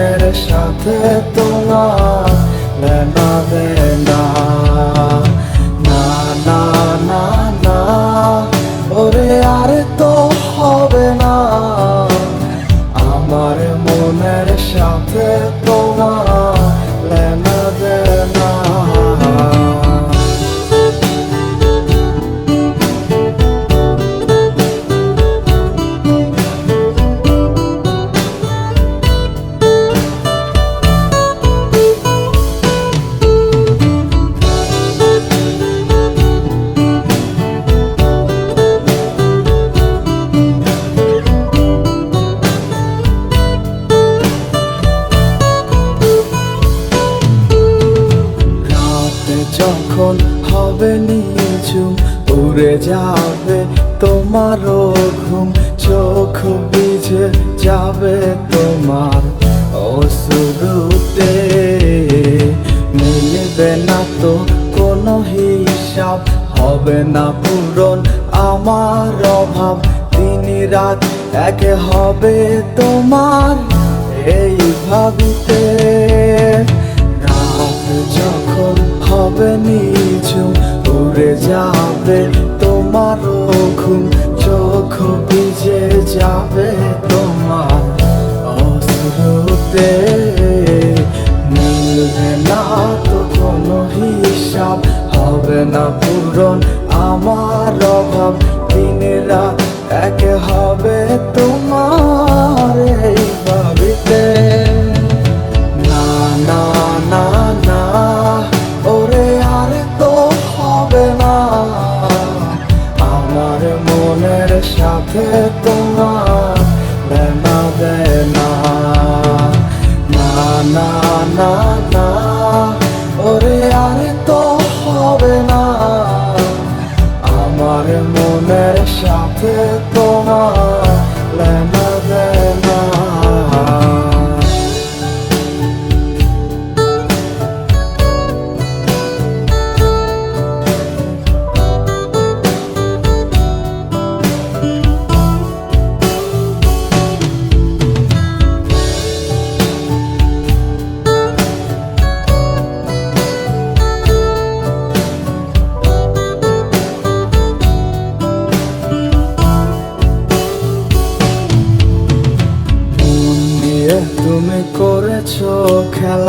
মনের সাথে তোমার লেনা যখন হবে নিঝুম উড়ে যাবে তোমারও ঘুম, চোখ ভিজে যাবে তোমার অসুরুতে মিলবে না তো কোনো হিসাব, হবে না পূরণ আমার অভাব। দিন রাত এক হবে তোমার, এই ভাবিতে। হবে নিঝুম, উড়ে যাবে তোমার ঘুম, চোখ ভিজে যাবে তোমার অশ্রুতে। মিলবে না তো কোনো হিসাব, হবে না পূরণ আমার না না। ওরে আর তো হবে না। আমার মনের সাথে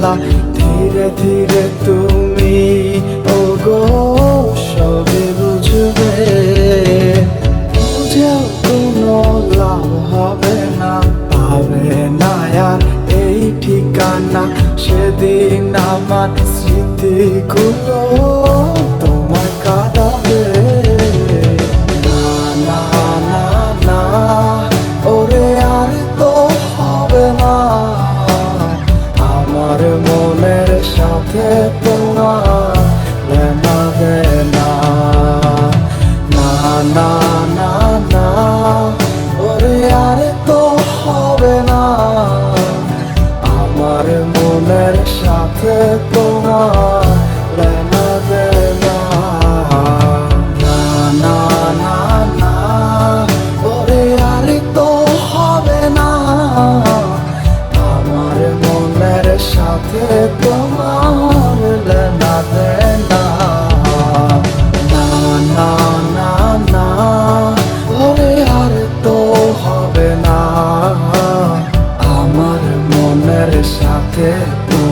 অবহেলা ধীরে ধীরে তুমি, ওগো সবই বুঝবে। বুঝেও কোনো লাভ হবে না, পাবে না আর এই ঠিকানা। সেদিন আমার স্মৃতিগুলো তোমার না না না, ওরে, আর তো হবে না।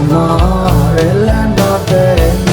more, el norte